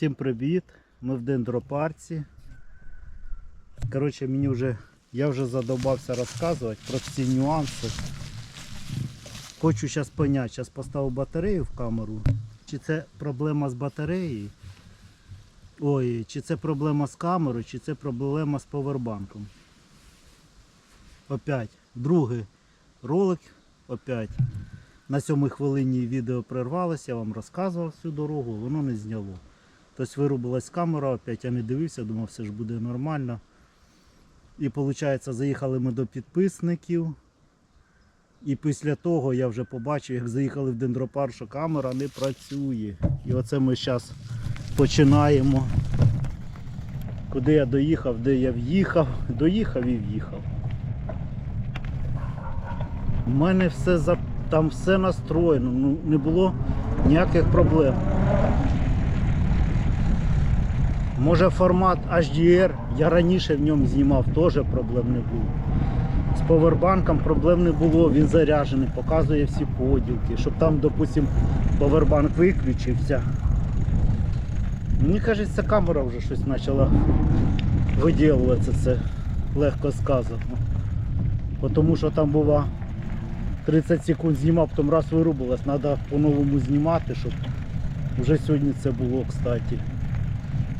Всім привіт! Ми в дендропарці. Коротше, мені вже, я вже задовбався розказувати про всі нюанси. Хочу зараз поняти, зараз поставив батарею в камеру. Чи це проблема з батареєю? Ой, чи це проблема з камерою, чи це проблема з повербанком. Опять. Другий ролик. Опять. На сьомій хвилині відео прервалося, я вам розказував всю дорогу, воно не зняло. Тобто вирубилась камера, опять я не дивився, думав, все ж буде нормально. І виходить, заїхали ми до підписників. І після того я вже побачив, як заїхали в дендропарк, що камера не працює. І оце ми зараз починаємо. Куди я доїхав, де я в'їхав, доїхав і в'їхав. У мене все за... там все настроєно, ну не було ніяких проблем. Може формат HDR, я раніше в ньому знімав, теж проблем не було. З повербанком проблем не було, він заряджений, показує всі поділки, щоб там, допустим, повербанк виключився. Мені кажеться, камера вже щось почала виділуватися, це легко сказано. Тому що там була 30 секунд знімав, потім раз вирубилась, треба по-новому знімати, щоб вже сьогодні це було, кстати.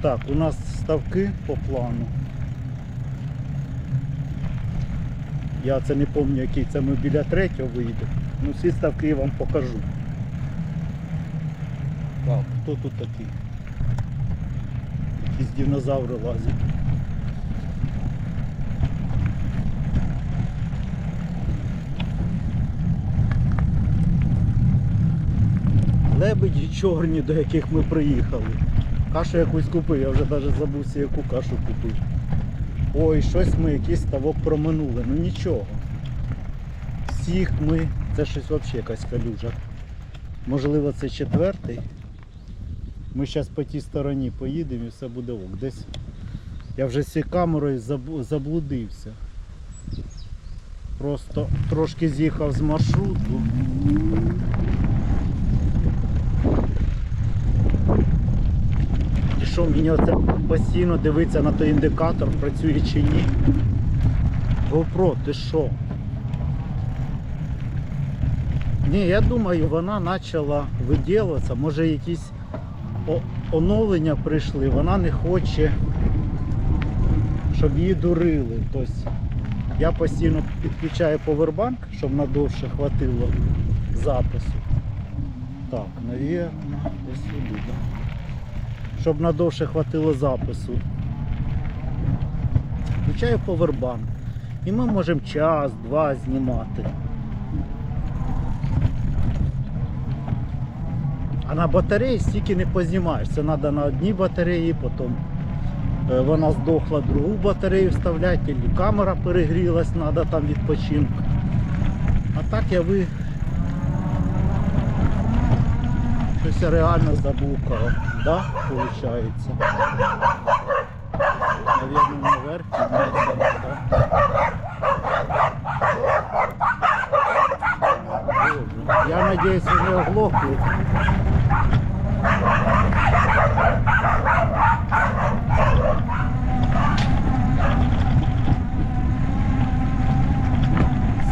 Так, у нас ставки по плану. Я це не пам'ятаю, який це ми біля третього вийдемо. Ну всі ставки я вам покажу. Так, хто тут такий? Якісь динозаври лазять. Лебеді чорні, до яких ми приїхали. Кашу якусь купив, я вже навіть забувся, яку кашу купив. Ой, щось ми якийсь ставок проминули. Ну нічого. Всіх ми. Це щось взагалі якась калюжа. Можливо це четвертий. Ми зараз по тій стороні поїдемо і все буде ок. Десь я вже з цією камерою заблудився. Просто трошки з'їхав з маршруту. Що мені оце постійно дивиться на той індикатор, працює чи ні. GoPro, ти що? Ні, я думаю, вона почала виділитися, може якісь оновлення прийшли, вона не хоче, щоб її дурили. Тобто я постійно підключаю повербанк, щоб надовше хватило запису. Так, навірно, десь сюди. Щоб надовше хватило запису. Включаю повербанк. І ми можемо час-два знімати. А на батареї стільки не познімаєш. Це треба на одній батареї, потім е, вона здохла, другу батарею вставляти, камера перегрілась, треба там відпочинок. А так я ви Щось реально заблукав, да, получается? Наверное, наверх піднявся, да? Боже, Я надеюсь, вони оглохли.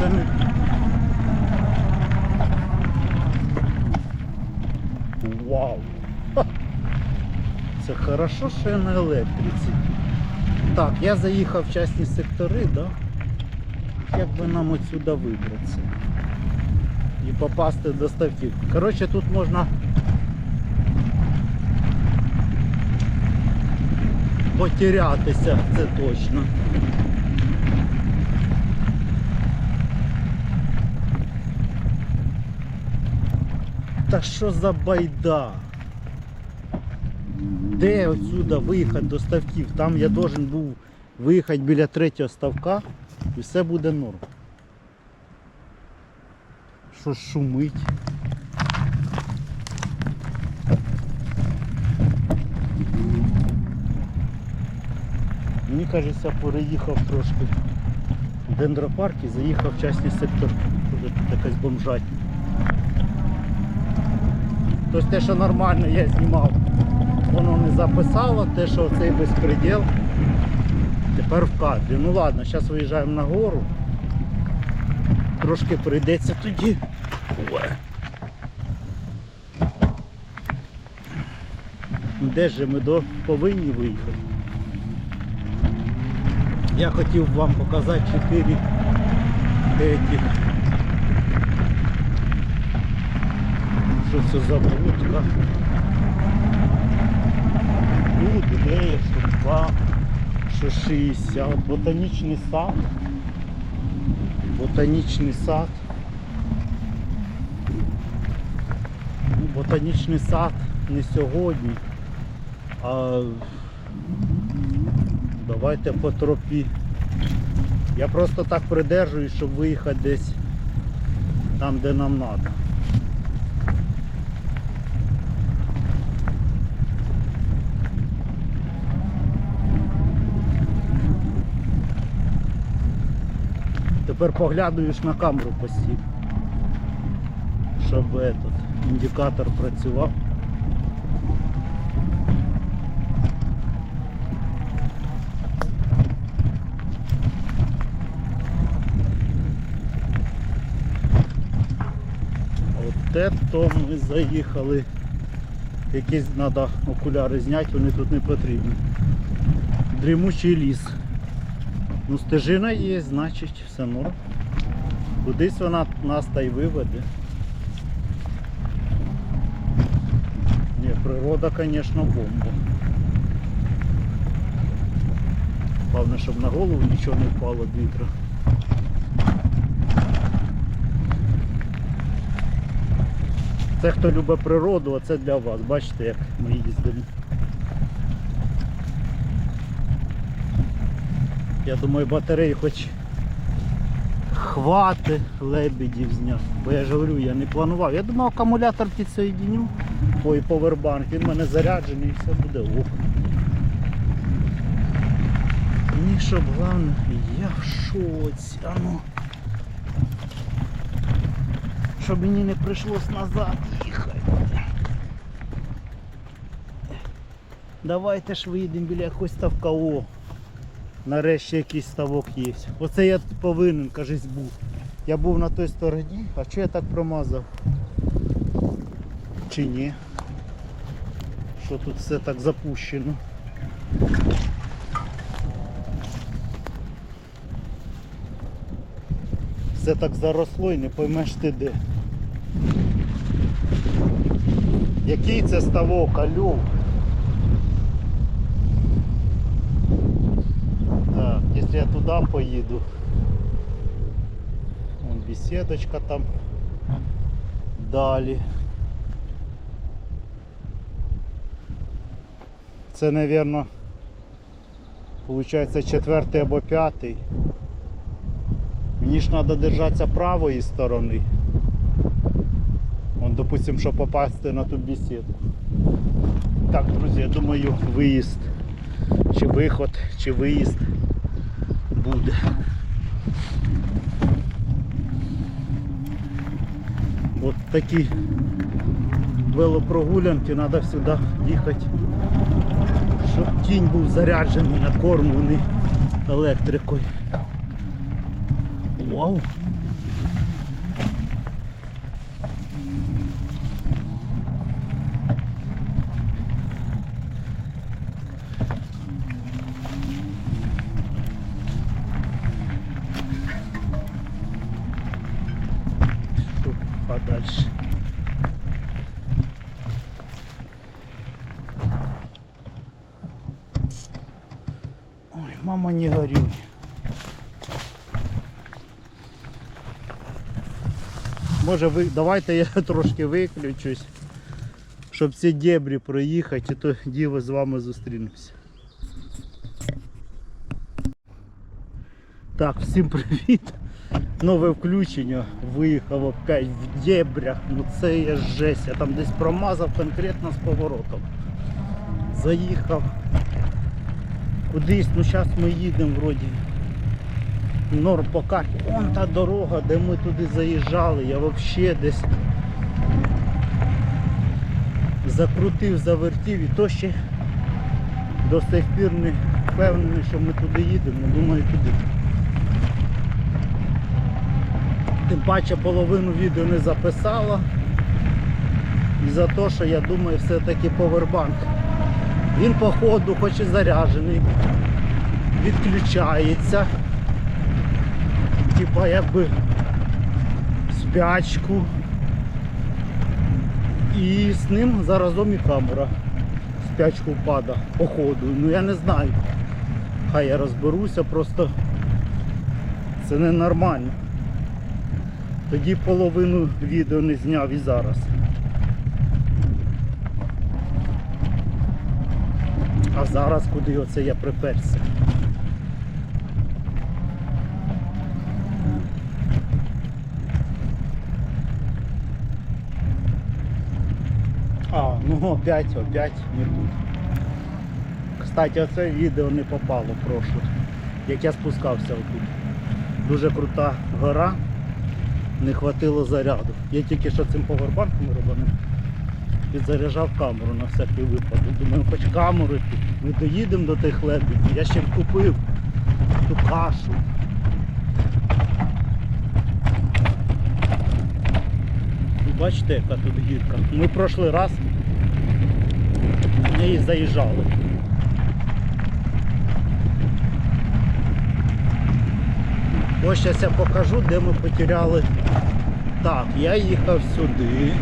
Це не Вау! Ха! Це хорошо, що я на електриці. Так, я заїхав в частні сектори, да? Як би нам отсюда вибратися? І попасти до ставків. Коротше, тут можна потерятися, це точно. Та що за байда? Де отсюда виїхати до ставків? Там я должен був виїхати біля третього ставка і все буде норм. Що шумить? Мені кажеться, переїхав трошки в дендропарк і заїхав в частний сектор. Тут якась бомжать. Тобто те, що нормально я знімав. Воно не записало, те, що цей безпреділ тепер в кадрі. Ну ладно, зараз виїжджаємо на гору. Трошки прийдеться тоді. Ну, Де ж ми до повинні виїхати? Я хотів вам показати 4 этих. Що це за будка? Тут ідея, що 2, що 60. Ботанічний сад. Ботанічний сад. Ну, ботанічний сад не сьогодні, а давайте по тропі. Я просто так придержуюсь, щоб виїхати десь там, де нам треба. Тепер поглядуєш на камеру постійно, щоб этот, індикатор працював. От это ми заїхали. Якісь треба окуляри зняти, вони тут не потрібні. Дрімучий ліс. Ну стежина є, значить все норм. Кудись вона нас та й виведе. Ні, природа, звісно, бомба. Головне, щоб на голову нічого не впало від вітра. Це хто любить природу, а це для вас. Бачите, як ми їздимо. Я думаю, батареї хоч хвати лебедів зняти. Бо я ж говорю, я не планував. Я думав, акумулятор підсоєдіню. Ой, повербанк, він в мене заряджений і все буде ок. Мені щоб головне, я в шоці. А ну. Щоб мені не прийшлось назад їхати. Давайте ж виїдемо біля якогось ставка. Нарешті якийсь ставок є. Оце я повинен, кажись, був. Я був на той стороні, а чого я так промазав? Чи ні? Що тут все так запущено? Все так заросло і не поймеш ти де. Який це ставок, алло? Так, якщо я туди поїду. Вон беседочка там. Далі. Це, мабуть, виходить четвертий або п'ятий. Мені ж треба держатися правої сторони. Вон, допустим, щоб попасти на ту беседку. Так, друзі, я думаю, виїзд, чи виход, чи виїзд буде. От такі велопрогулянки треба сюди їхати, щоб тінь був заряджений, накормлений електрикою. Вау! Что подальше? Мама не горюй. Може ви давайте я трошки виключусь, щоб ці дебрі проїхати, і то діво з вами зустрінуся. Так, всім привіт. Нове включення. Виїхав опять в дебрях. Ну це є жесть. Я там десь промазав конкретно з поворотом. Заїхав. Кудись, ну зараз ми їдемо вроді. Норм по. Вон та дорога, де ми туди заїжджали, я взагалі десь закрутив, завертів і то ще до сих пір не впевнений, що ми туди їдемо, думаю туди. Тим паче половину відео не записала. І за те, що я думаю, все-таки повербанк. Він по ходу, хоч і заряджений, відключається. Типа якби спячку. І з ним заразом і камера спячку впада по ходу. Ну я не знаю. Хай я розберуся, просто це ненормально. Тоді половину відео не зняв і зараз. А зараз куди оце я приперся? А, ну опять, опять не тут. Кстати, оце відео не попало прошле, як я спускався отут. Дуже крута гора, не хватило заряду. Я тільки що цим повербанком робленим підзаряджав камеру на всякий випадок. Думаю, хоч камеру. Ми доїдемо до тих лебедів. Я ще купив ту кашу. Бачите, яка тут гірка. Ми прошлий раз в неї заїжджали. Ось зараз я покажу, де ми потеряли. Так, я їхав сюди.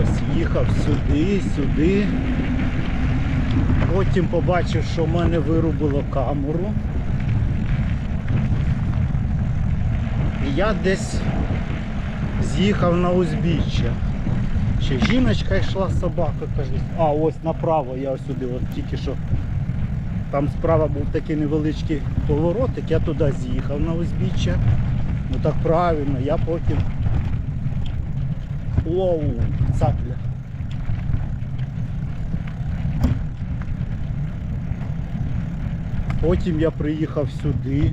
Ось, їхав сюди, сюди. Потім побачив, що в мене вирубило камеру. І я десь з'їхав на узбіччя. Ще жіночка йшла собака, каже. А, ось направо я ось сюди, от тільки що. Там справа був такий невеличкий поворотик, я туди з'їхав на узбіччя. Ну так правильно, я потім. Оу, цапля. Потім я приїхав сюди.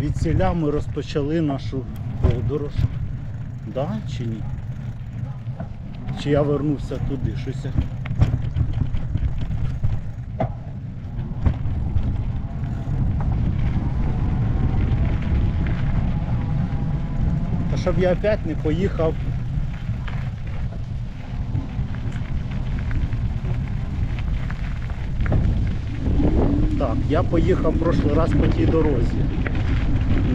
Від селя ми розпочали нашу подорож. Да, чи ні? Чи я вернувся туди? Щось. Щоб я опять не поїхав. Так, я поїхав в прошлий раз по тій дорозі.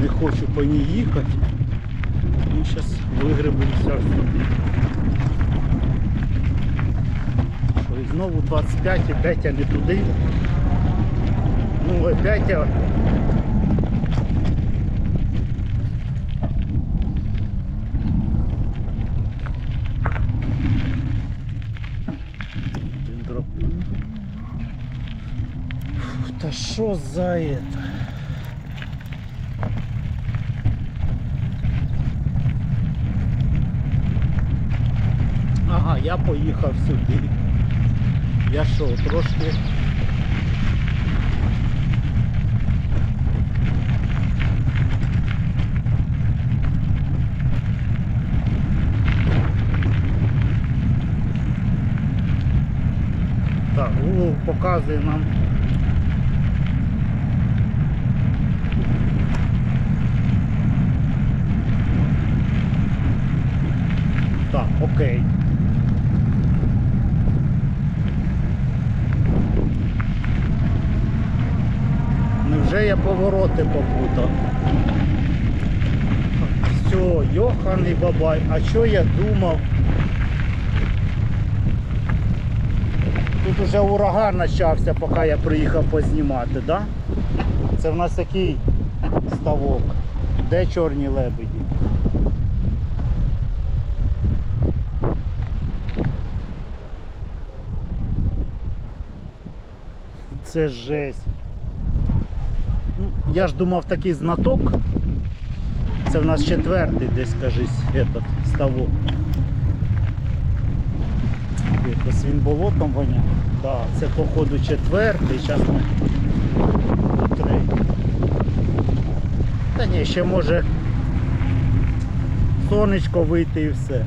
Не хочу по ній їхати. Ну, зараз вигребуся. Що, і знову 25, опять я не туди. Ну, опять я Що за это? Ага, я поїхав сюди. Я що, трошки. Так, Google показує нам. Повороти попутав? Все, йоханий бабай, а що я думав? Тут уже ураган почався, поки я приїхав познімати, да? Це в нас який ставок? Де чорні лебеді? Це жесть. Я ж думав такий знаток. Це в нас четвертий десь, кажись, этот ставок. Якось він болотом воняє. Да, це походу четвертий, зараз ми третій. Та ні, ще може сонечко вийти і все.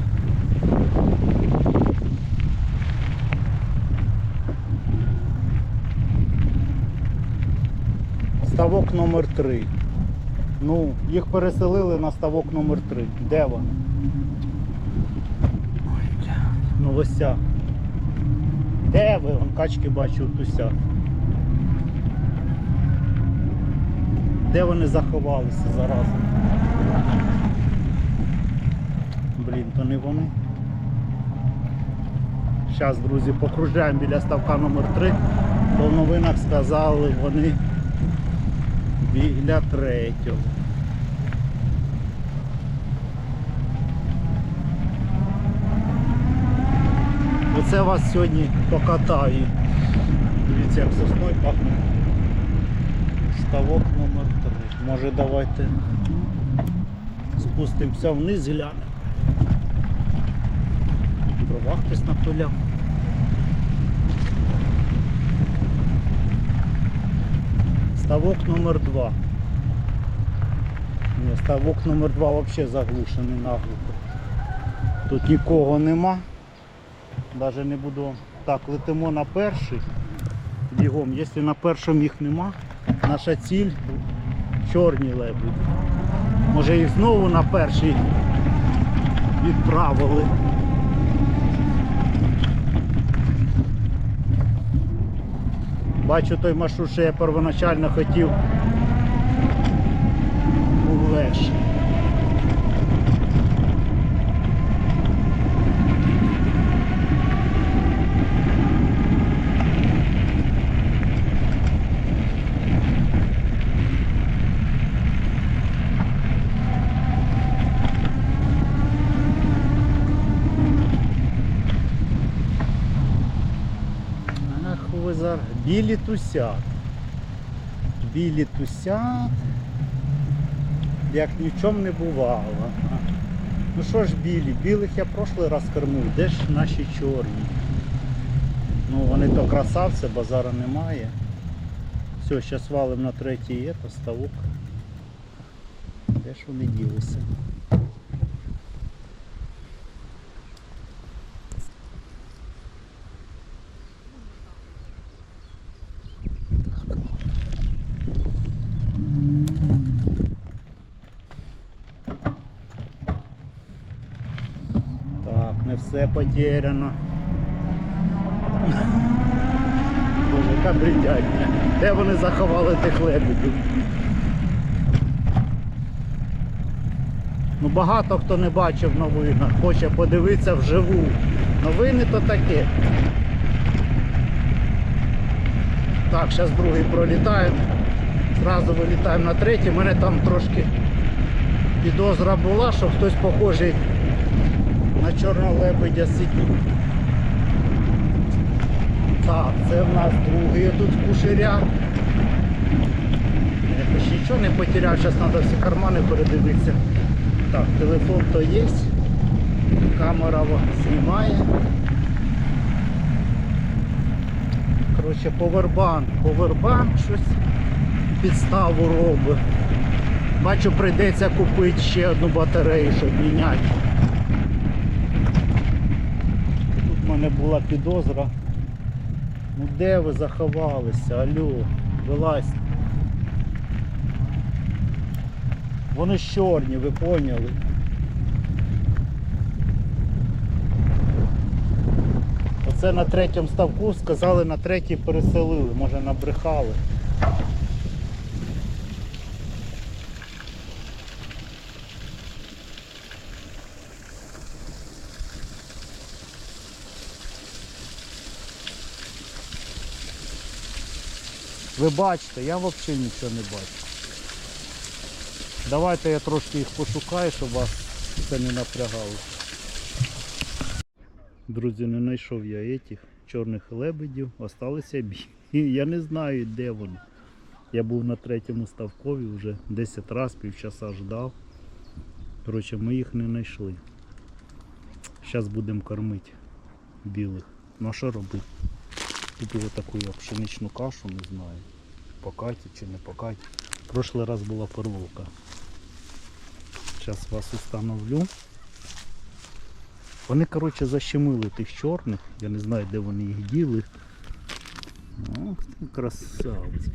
Ставок номер 3. Ну, їх переселили на ставок номер 3. Де вони? Ой. Ну лося. Де ви? Вон качки бачу туся. Де вони заховалися зараз? Блін, то не вони. Зараз, друзі, покружаємо біля ставка номер 3 Бо в новинах сказали вони біля третього. Оце вас сьогодні покатаю. Дивіться, як сосною пахне. Ставок номер 3 Може давайте спустимося вниз глянемо. Дрова хтось напиляв. Ставок номер 2 Ні, ставок номер 2 взагалі заглушений наглухо. Тут нікого нема. Навіть не буду. Так, летимо на перший. Бігом, якщо на першому їх нема, наша ціль чорні лебеді. Може їх знову на перший відправили. Бачу той маршрут, що я первоначально хотів Леш. Ах, ви зараз. Білі тусят. Білі тусят. Як ні в чому не бувало. Ну що ж білі? Білих я прошлий раз кормив. Де ж наші чорні? Ну вони то красавці, базара немає. Все, зараз валим на третій ето, ставок. Де ж вони ділися? Так, не все потеряно. Боже, яка бредятня. Де вони заховали тих лебедів? Ну багато хто не бачив новинах, хоче подивитися вживу. Новини то таке. Так, зараз другий пролітаємо. Зразу вилітаємо на третій. У мене там трошки підозра була, що хтось похожий на чорного лебедя сидів. Так, це в нас другий тут кушеря. Я ще нічого не потеряв, зараз треба всі кармани передивитися. Так, телефон то є. Камера знімає. Коротше, повербанк. Повербанк щось підставу робить. Бачу, прийдеться купити ще одну батарею, щоб міняти. Тут в мене була підозра. Ну де ви заховалися? Алло, вилазьте. Вони чорні, ви поняли. Оце на третьому ставку сказали на третій переселили, може набрехали. Ви бачите, я взагалі нічого не бачу. Давайте я трошки їх пошукаю, щоб вас це не напрягало. Друзі, не знайшов я етих чорних лебедів, осталися білі. Я не знаю, де вони. Я був на третьому ставкові вже 10 разів, півчаса ждав. Коротше, ми їх не знайшли. Зараз будемо кормити білих. Ну а що робити? Купив таку я пшеничну кашу, не знаю. Покаті чи не покаті. Прошлий раз була перловка. Зараз вас установлю. Вони, коротше, защемили тих чорних. Я не знаю, де вони їх діли. Ох, ти красавець.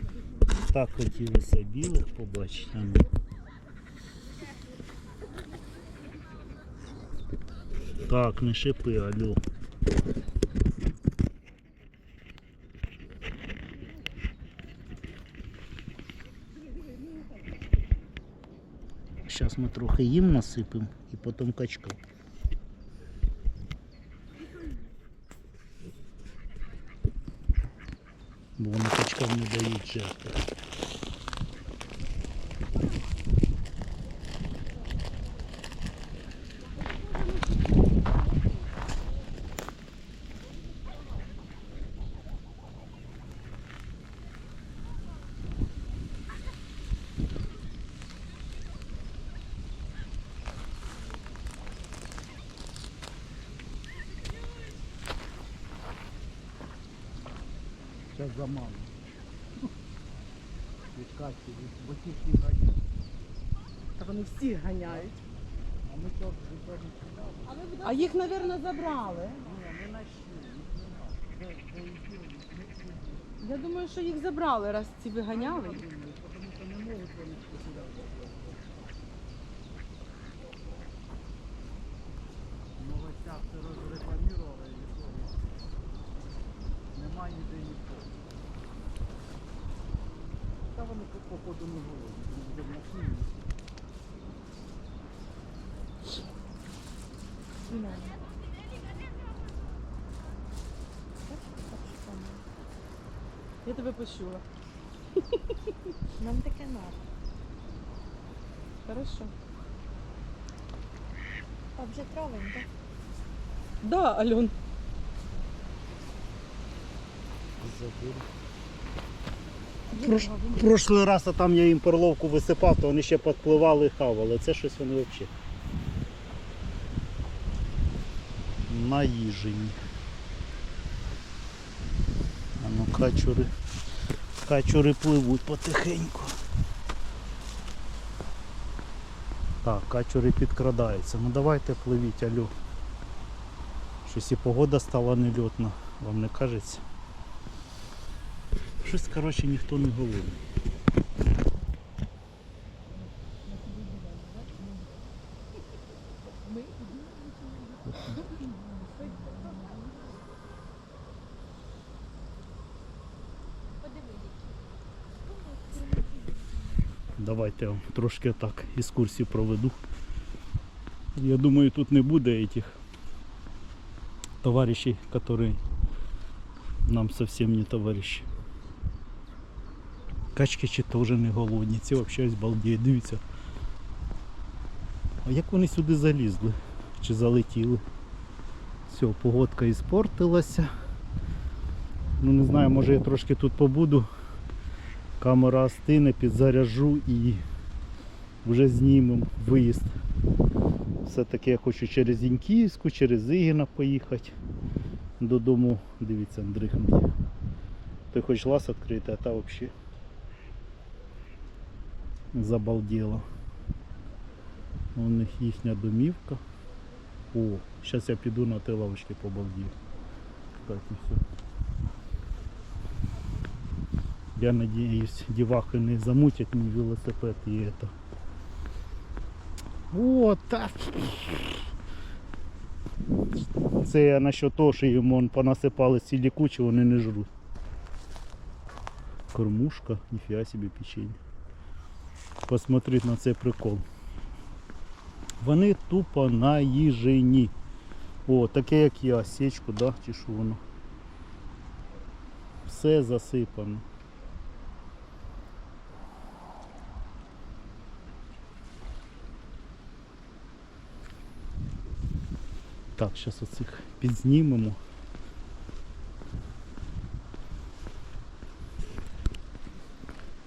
Так хотілося білих побачити. ну. Так, не шипи, алло. трохи їм насипемо і потім качка. Бо вони качкам не дають жерти. Зараз замало. Від Каті, від боків не ганяють. Та вони всі ганяють. А ми то вже не читали. А їх, мабуть, забрали. Ні, ми знайшли, їх нема. Де, де їх діли, їх не було. Я думаю, що їх забрали, раз ці виганяли. Тому що не можуть вони посідати. В новостях це розрекламірували історію. Нема ніде нікого. Та вони по- походу не машині. Я тебе почула. Нам таке надо. Хорошо. А вже травень, так? Да, Альон. Забув. Прош... Прошлий раз а там я їм перловку висипав, то вони ще підпливали і хавали. Це щось вони взагалі. Наїжені. А ну качури. Качури пливуть потихеньку. Так, качури підкрадаються. Ну давайте пливіть, алло. Щось і погода стала нельотна, вам не кажеться? Щось, коротше, ніхто не голодний. Давайте я вам трошки так екскурсію проведу. Я думаю, тут не буде этих товарищей, которые нам совсем не товарищи. Качки чи теж не голодні, ці взагалі балдіють, дивіться. А як вони сюди залізли? Чи залетіли? Все, погодка іспортилася. Ну не знаю, може я трошки тут побуду. Камера остине, підзаряжу і вже знімемо виїзд. Все-таки я хочу через Іньківську, через Ігіна поїхати. Додому, дивіться, дрихнуть. Ти хоч лаз відкрити, а та взагалі забалдела. У них їхня домівка. О, зараз я піду на ті лавочки побалдію. Так і все. Я надіюсь, дівахи не замутять мій велосипед і это. О, так. Це я насчет того, що йому он понасипали цілі кучі, вони не жруть. Кормушка, ніфіга собі печення. Посмотріть на цей прикол. Вони тупо наїжені. О, таке як я, сечку, да, чи що воно. Все засипано. Так, зараз оцих підзнімемо.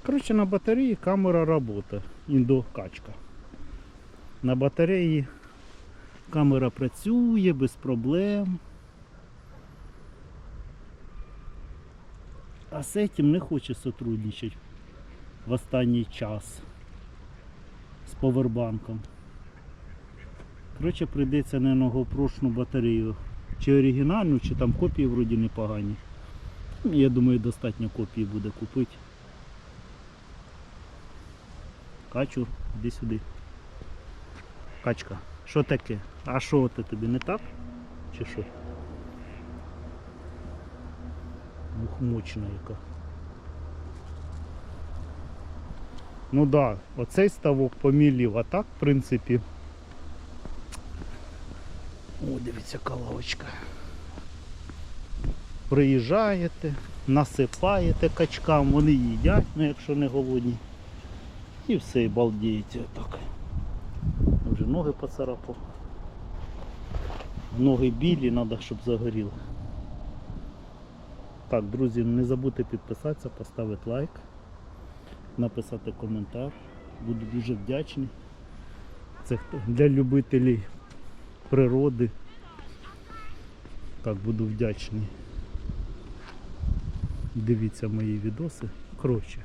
Коротше, на батареї камера робота. Індокачка. На батареї камера працює без проблем. А з цим не хоче сотрудничати в останній час з повербанком. Коротше, прийдеться на новопрошну батарею. Чи оригінальну, чи там копії вроді непогані. Я думаю, достатньо копії буде купити. Качу, іди сюди. Качка, що таке? А що ти тобі не так? Чи що? Мухмочна яка. Ну да, оцей ставок помілів, а так, в принципі. О, дивіться, калавочка. Приїжджаєте, насипаєте качкам, вони їдять, ну якщо не голодні. І все, і балдієте отак. Вже ноги поцарапав. Ноги білі, треба, щоб загоріло. Так, друзі, не забудьте підписатися, поставити лайк, написати коментар. Буду дуже вдячний. Це для любителів природи. Так, буду вдячний. Дивіться мої відоси. Коротше.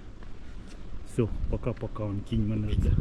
Все, пока-пока, он кінь мене жде.